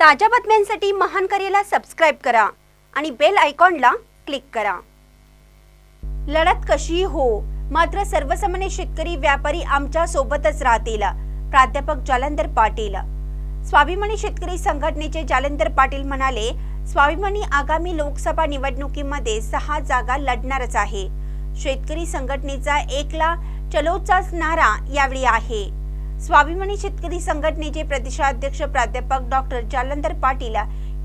ताज्या बातम्यांसाठी महान करेला सबस्क्राईब करा आणि बेल आयकॉनला क्लिक करा. लढत कशीही हो मात्र सर्वसामान्य शेतकरी व्यापारी आमच्या सोबतच राहतील प्राध्यापक जालंधर पाटील. स्वाभिमानी शेतकरी संघटनेचे जालंधर पाटील म्हणाले स्वाभिमानी आगामी लोकसभा निवडणुकीमध्ये सहा जागा लढणारच आहे. शेतकरी संघटनेचा एकला चलोचाच नारा यावेळी आहे. स्वाभिमानी शेतकरी संघटनेचे प्रदेशाध्यक्ष प्राध्यापक डॉक्टर जालंधर पाटील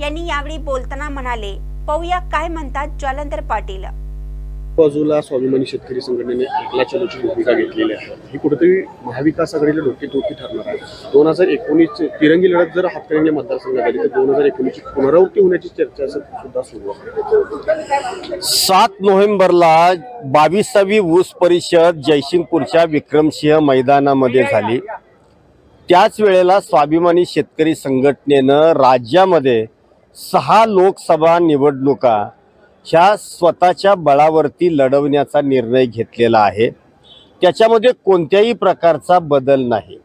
यांनी यावेळी बोलताना म्हणाले पाहूया काय म्हणतात जालंधर पाटील. बाजूला स्वाभिमानी शेतकरी संघटनेने एकला चलोची भूमिका घेतलेली आहे. ही कुठेतरी महाविकास आघाडीला डोकेदुखी ठरणार आहे. दोन हजार एकोणीस तिरंगी लढत जर हातकणंगले मतदारसंघात आली तर दोन हजार एकोणीसची पुनरावृत्ती होण्याची चर्चा सुद्धा सुरू आहे. सात नोव्हेंबरला बावीसावी ऊस परिषद जयसिंगपूरच्या विक्रमसिंह मैदानामध्ये झाली. त्याच वेळेला स्वाभिमानी शेतकरी संघटनेनं राज्यामध्ये सहा लोकसभा निवडणुका ह्या स्वतःच्या बळावरती लढवण्याचा निर्णय घेतलेला आहे. त्याच्यामध्ये कोणत्याही प्रकारचा बदल नाही.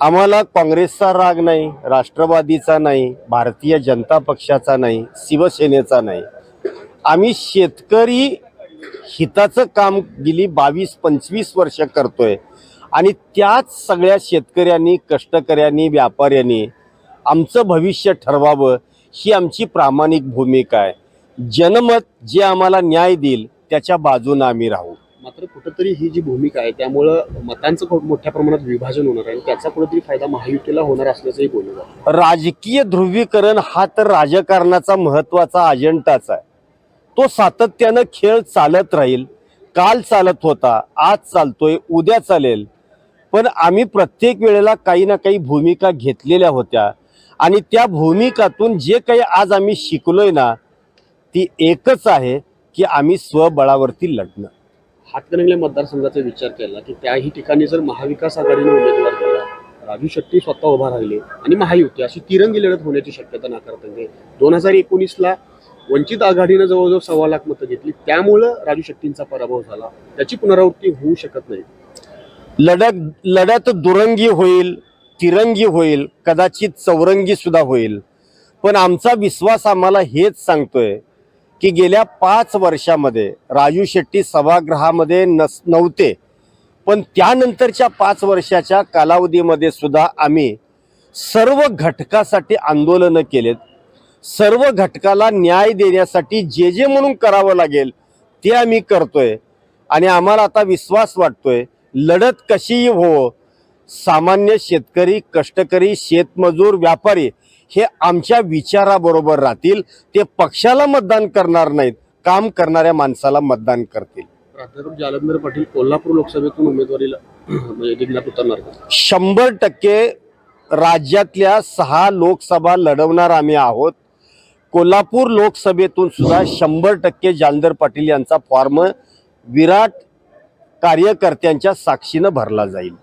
आम्हाला काँग्रेसचा राग नाही राष्ट्रवादीचा नाही भारतीय जनता पक्षाचा नाही शिवसेनेचा नाही. आम्ही शेतकरी हिताचं काम गेली बावीस पंचवीस वर्ष करतोय. आणि त्याच सगळ्या शेतकऱ्यांनी कष्टकऱ्यांनी व्यापाऱ्यांनी आमचं भविष्य ठरवावं ही आमची प्रामाणिक भूमिका आहे. जनमत जे आम्हाला न्याय देईल त्याच्या बाजूनं आम्ही राहू. मात्र कुठेतरी ही जी भूमिका आहे त्यामुळं मतांचं खूप मोठ्या प्रमाणात विभाजन होणार आहे आणि त्याचा कुठेतरी फायदा महायुतीला होणार असल्याचंही बोललं जातं राजकीय ध्रुवीकरण हा तर राजकारणाचा महत्त्वाचा अजेंडाच आहे. तो सातत्यानं खेळ चालत राहील काल चालत होता आज चालतोय उद्या चालेल. पण आम्ही प्रत्येक वेळेला काही ना काही भूमिका घेतलेल्या होत्या. आणि त्या भूमिकातून जे काही आज आम्ही शिकलोय ना ती एकच आहे की आम्ही स्वबळावरती लढणं. हातकणंगले मतदारसंघाचा विचार केला की त्याही ठिकाणी जर महाविकास आघाडीने उमेदवार दिला राजू शेट्टी स्वतः उभा राहिले आणि महायुती अशी तिरंगी लढत होण्याची शक्यता नाकारत दोन हजार एकोणीसला वंचित आघाडीनं जवळजवळ सव्वा लाख मतं घेतली. त्यामुळं राजू शेट्टींचा पराभव झाला. त्याची पुनरावृत्ती होऊ शकत नाही. लढत लढत दुरंगी होईल तिरंगी होईल कदाचित चौरंगी सुद्धा होईल. पण आमचा विश्वास आम्हाला हेच सांगतोय की गेल्या पाच वर्षामध्ये राजू शेट्टी सभागृहामध्ये नस नव्हते. पण त्यानंतरच्या पाच वर्षाच्या कालावधीमध्ये सुद्धा आम्ही सर्व घटकासाठी आंदोलनं केलेत. सर्व घटकाला न्याय देण्यासाठी जे जे म्हणून करावं लागेल ते आम्ही करतोय. आणि आम्हाला आता विश्वास वाटतोय लढत कशीही हो? सामान्य शेतकरी कष्टकरी शेतमजूर व्यापारी हे आमच्या विचाराबरोबर राहतील. ते पक्षाला मतदान करणार नाहीत. काम करणाऱ्या माणसाला मतदान करतील. प्राध्यापक जालंधर पाटील कोल्हापूर लोकसभेतून उमेदवारीला म्हणजे शंभर टक्के राज्यातल्या सहा लोकसभा लढवणार आम्ही आहोत. कोल्हापूर लोकसभेतून सुद्धा शंभर टक्के जालंधर पाटील यांचा फॉर्म विराट कार्यकर्त्यांच्या साक्षीनं भरला जाईल.